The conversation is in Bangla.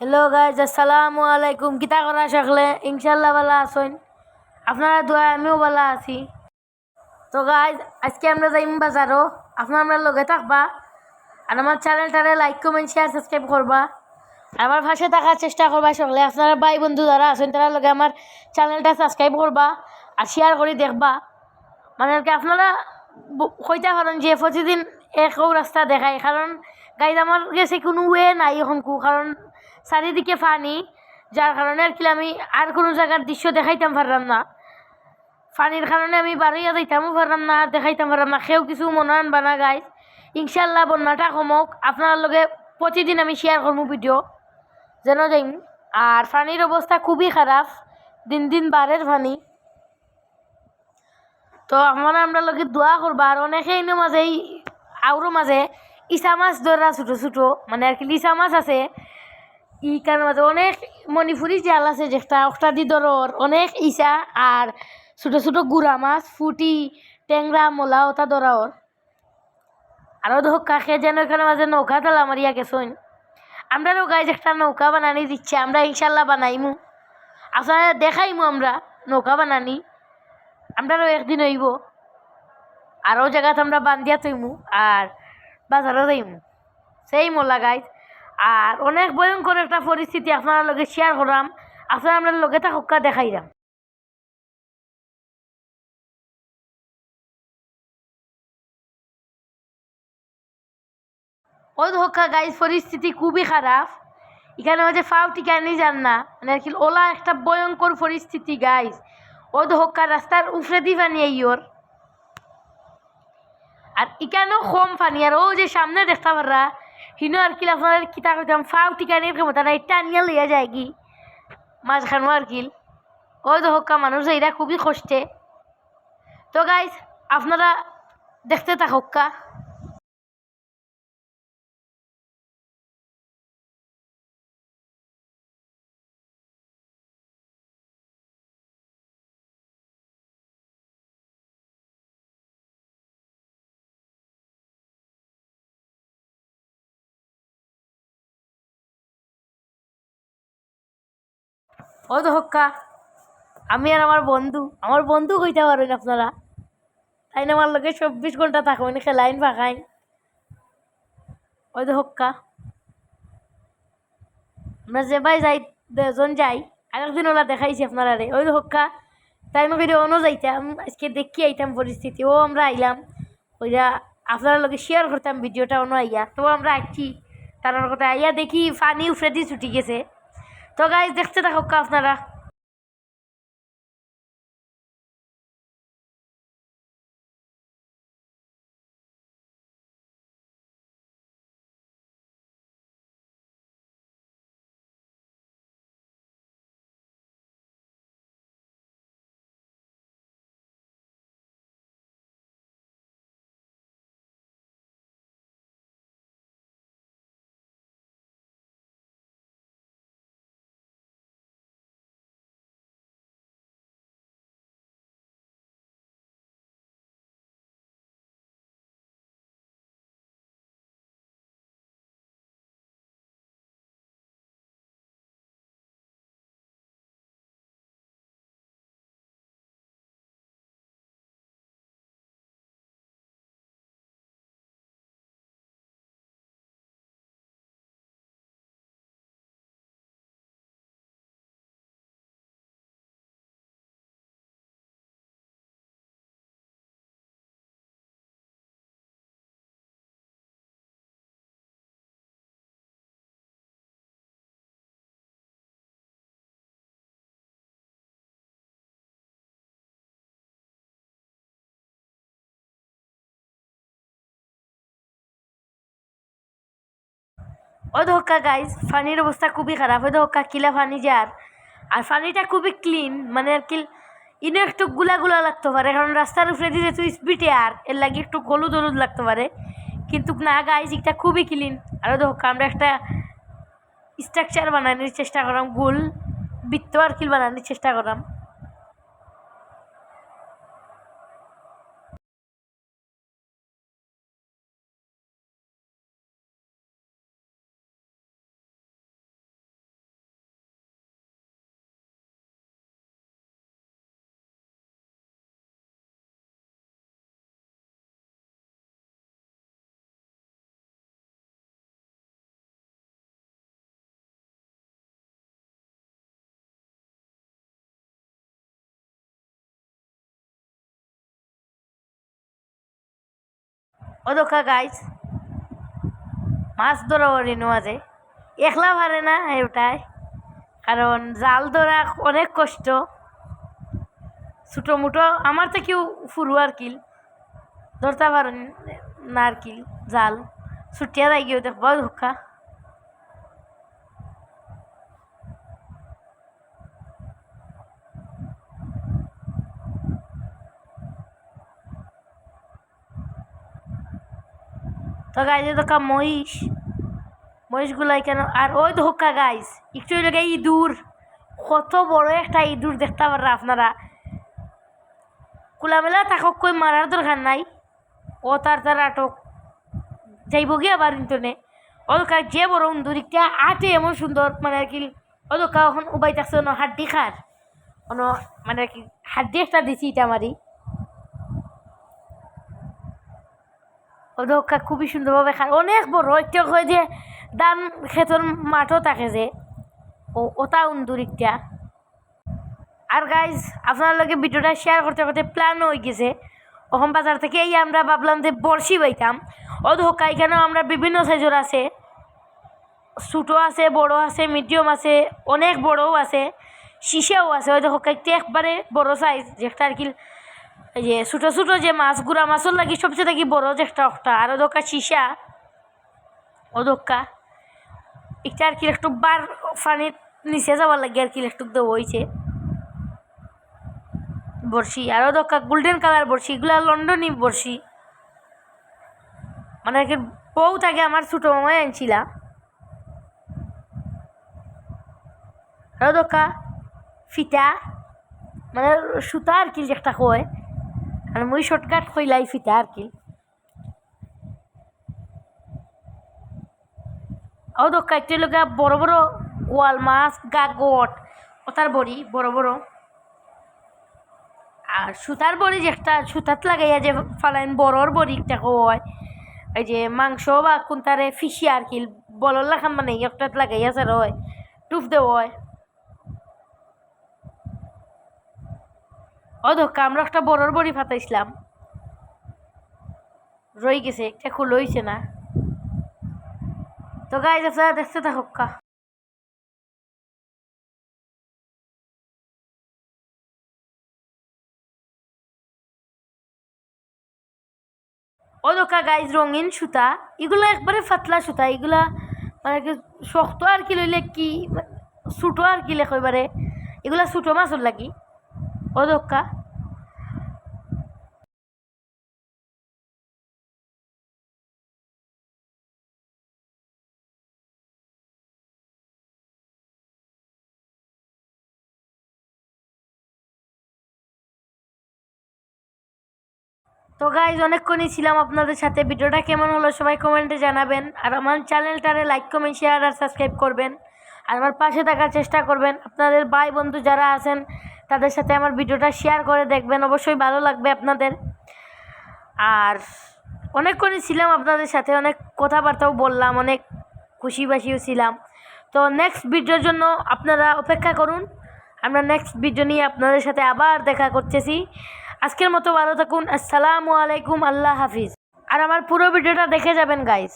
হ্যালো গাইজ আসসালামু আলাইকুম কিতা করা সকলে ইনশাল্লাহ ভালো আছেন আপনারা দোয়া আমিও ভালো আছি তো গাইজ আজকে আমরা যাইম বাজারও আপনারা আমরা লগে থাকবা আর আমার চ্যানেলটারে লাইক কমেন্ট শেয়ার সাবস্ক্রাইব করবা আমার পাশে থাকার চেষ্টা করবা সকলে আপনারা ভাই বন্ধু যারা আছেন তারা লগে আমার চ্যানেলটা সাবস্ক্রাইব করবা আর শেয়ার করে দেখবা মানে আর কি আপনারা কইতে পারেন যে প্রতিদিন একও রাস্তা দেখায় কারণ গাইজ আমার গেছে কোনো ওয়ে নাই এখন কারণ চারিদিকে পানি, যার কারণে আর কি আমি আর কোনো জায়গার দৃশ্য দেখাইতাম পারলাম না। পানির কারণে আমি বাড়িয়া যাইতামও পারলাম না, আর দেখাইতাম পারলাম না। সেও কিছু মনে আনবা না গাইজ ইনশাল্লাহ বন্যাটা কমক। আপনার লগে প্রতিদিন আমি শেয়ার করব ভিডিও যেন যাইম। আর পানির অবস্থা খুবই খারাপ। দিন দিন বাড়ের পানি। তো আমরা আমরা লোকে দোয়া করবা। আর অনেকেই নো মাঝে আউরো মাঝে ইসা মাছ ধরা ছোটো ছোটো। মানে আর কি লিসা মাছ আছে। ই কার মাঝে অনেক মণিপুরি জাল আছে যেটা একটা দি ধরর অনেক ইসা আর ছোটো ছোটো গুড়া মাছ, ফুটি টেংরা মোলা ওটা ধরা ওর আরও ধোক যেন এখানে মাঝে নৌকা তালা মারিয়া গেছইন আমরাও গাইজ একটা নৌকা বানানি দিচ্ছে, আমরা ইনশাল্লাহ বানাইমু। আপনারা দেখাইমু আমরা নৌকা বানানি। আমরাও একদিন হইব। আরও জায়গাতে আমরা বান্ধিয়া থইমু আর বাজারও যাইমু। সেই মোলা গাইজ আর অনেক ভয়ঙ্কর একটা পরিস্থিতি আপনার লগে শেয়ার করাম। আপনারা আমরা লগে থাকা দেখাইলাম। ওই ধোকা গাইজ পরিস্থিতি খুবই খারাপ। এখানে হচ্ছে ফাও টিকানি যান না মানে কি ওলা একটা ভয়ঙ্কর পরিস্থিতি গাইজ ও ধোকা রাস্তার উফরে দি পানি ওর। আর এখানেও কম পানি, আর ও যে সামনে দেখতে পাররা হিনো আর কি আপনাদের কিতা করতাম ফাও নিয়ে ক্ষমতা নাই টানিয়া লইয়া যায় কি? মাঝখানো আর কিল। ওই ধোকা মানুষ, এরা খুবই কষ্টে তো গাইজ আপনারা দেখতে থাকা ও তো হক্কা। আমি আর আমার বন্ধু আমার বন্ধু কইতে পারেন আপনারা। তাই না আমার লোকে চব্বিশ ঘণ্টা থাকবেন খেলাইন ফাঁকাইন ওই তো হক্কা। আমরা যে ভাই যাই দুজন যাই আরেকদিন ওলা দেখাইছি আপনারা রে ওই হক্কা। তাই আমি কইতে অন্য যাইতাম, আজকে দেখি আইতাম পরিস্থিতি, ও আমরা আইলাম। ওইটা আপনারা লোকে শেয়ার করতাম, ভিডিওটা অন্য আইয়া। তো আমরা আইছি, তার কথা আইয়া দেখি, ফানি উফরে ছুটি গেছে। তো গাইজ দেখতে থাকুক আপনারা ওই ধোকা গাইজ ফানির অবস্থা খুবই খারাপ। ওই ধোকা কিলা ফানি যার আর? ফানিটা খুবই ক্লিন মানে আর কি, ইনো একটু গুলা গুলা লাগতে পারে। কারণ রাস্তার উপরে দিয়ে তুই স্পিডে আর, এর লাগে একটু হলুদ হলুদ লাগতে পারে। কিন্তু না গাইজ এটা খুবই ক্লিন আর ওই ধোকা, আমরা একটা স্ট্রাকচার বানানোর চেষ্টা করাম গোল বৃত্ত আর কি বানানোর চেষ্টা করাম। ও গাইজ মাছ ধরা ওরিনো আছে একলা পারে না ওটায় কারণ জাল ধরা অনেক কষ্ট। ছোটো মুটো আমার তো ফুরু আর কিল। ধরতে পারেন না আর কিল, জাল। ছুটিয়া যাই গিয়ে দেখবা ধোকা। তো গাইছে তো মহিষ। মহিষগুলাই কেন? আর ওই ধোকা গাইস একটু লাগে ইঁদুর। কত বড় একটা ইঁদুর দেখতে পারা আপনারা। খোলামেলা থাকক, কই মারার দরকার নাই। ও তার তার আটক যাইব গিয়ে আবার ইন্টনে। ও যে বড় ইঁদুর একটা আটে এমন সুন্দর মানে কি ও এখন উবাই থাকছে অন্য হাড্ডি খার। অন্য মানে কি, হাড্ডি একটা দিছি এটা আমারই। ওদকা খুবই সুন্দরভাবে খায়। অনেক বড়, একটা হয় যে দান ক্ষেতর মাঠও থাকে যে। ও ওটা উন্দুরিকটা আর গাইজ আপনার লগে ভিডিওটা শেয়ার করতে করতে প্ল্যান হয়ে গেছে। ওখান বাজার থেকে এই আমরা ভাবলাম যে বড়শি বাইতাম। ও ধোকা এখানেও আমরা বিভিন্ন সাইজের আছে। ছোটো আছে, বড় আছে মিডিয়াম আছে, অনেক বড়ও আছে শিশেও আছে। ওই দেখো একটা একবারে বড় সাইজ যেটা আর কি যে ছোটো ছোটো যে মাছ গুড়া মাছর লাগি সবচেয়ে থাকি বড় যে একটা একটা আর ওদকা শিশা ওদকা একটা আর কি একটু বার ফানির নিচে যাওয়ার লাগে আর কি একটু দেওয়া হয়েছে বড়শি, আর ওদকা গোল্ডেন কালার বড়শি, এগুলা লন্ডনী বড়শি। মানে আর কি বউ থাকে আমার ছোটো মামাই আনছিলা। আর ফিতা মানে সুতা আর কি একটা কয়। আর মুই শর্টকাট কইলাই ফিতা আর কি। ও তো কাইতে লগা বড় বড় ওয়াল মাছ, গাগট ওটার বড়ি, বড় বড়। আর সুতার বড়ি যে একটা, সুতাত লাগাইয়া যে ফালাইন বড়র বড়ি একটা হয় এই যে মাংস বা কোনটারে ফিসি আর কি বলর লাখান মানে একটাত লাগাইয়া স্যার হয় টুপ দেওয়া হয়। ও ধোকা আমরা একটা বড়র বড়ি ফাতাইছিলাম রই গেছে, একটা খুল হইছে না। তো গাই আপনারা দেখতে থাকুক কা। ও দোকা গাইজ, রঙিন সুতা। এগুলো একবারে ফাতলা সুতা, এগুলা মানে কি শক্ত আর কি লইলে কি ছোটো আর কি লেখ এবারে। এগুলা ছোটো মাছর লাগি। ও তো গাইজ অনেকক্ষণই ছিলাম আপনাদের সাথে। ভিডিওটা কেমন হলো সবাই কমেন্টে জানাবেন। আর আমার চ্যানেলটারে লাইক কমেন্ট শেয়ার আর সাবস্ক্রাইব করবেন। আর আমার পাশে থাকার চেষ্টা করবেন। আপনাদের ভাই বন্ধু যারা আছেন তাদের সাথে আমার ভিডিওটা শেয়ার করে দেখবেন, অবশ্যই ভালো লাগবে আপনাদের। আর অনেকক্ষণই ছিলাম আপনাদের সাথে, অনেক কথাবার্তাও বললাম, অনেক খুশি বাসিও ছিলাম। তো নেক্সট ভিডিওর জন্য আপনারা অপেক্ষা করুন। আমরা নেক্সট ভিডিও নিয়ে আপনাদের সাথে আবার দেখা করতেছি। আজকের মতো ভালো থাকুন। আসসালামু আলাইকুম। আল্লাহ হাফিজ। আর আমার পুরো ভিডিওটা দেখে যাবেন গাইজ